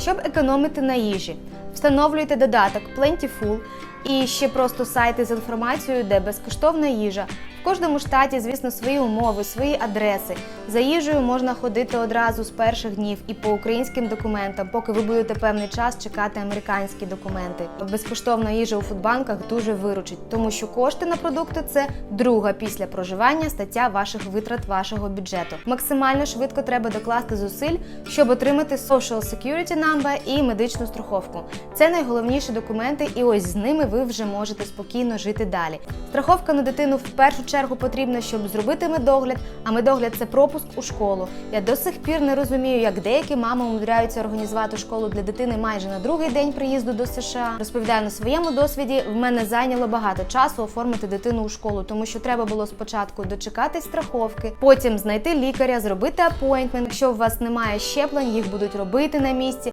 Щоб економити на їжі, встановлюйте додаток Plentiful і ще просто сайти з інформацією, де безкоштовна їжа. В кожному штаті, звісно, свої умови, свої адреси. За їжею можна ходити одразу з перших днів і по українським документам, поки ви будете певний час чекати американські документи. Безкоштовна їжа у фудбанках дуже виручить, тому що кошти на продукти це друга після проживання стаття ваших витрат вашого бюджету. Максимально швидко треба докласти зусиль, щоб отримати Social Security Number і медичну страховку. Це найголовніші документи, і ось з ними ви вже можете спокійно жити далі. Страховка на дитину в першу чергу потрібна, щоб зробити медогляд, а медогляд це пропуск у школу. Я до сих пір не розумію, як деякі мами умудряються організувати школу для дитини майже на другий день приїзду до США. Розповідаю на своєму досвіді. В мене зайняло багато часу оформити дитину у школу, тому що треба було спочатку дочекатись страховки, потім знайти лікаря, зробити апойнтмент. Якщо у вас немає щеплень, їх будуть робити на місці.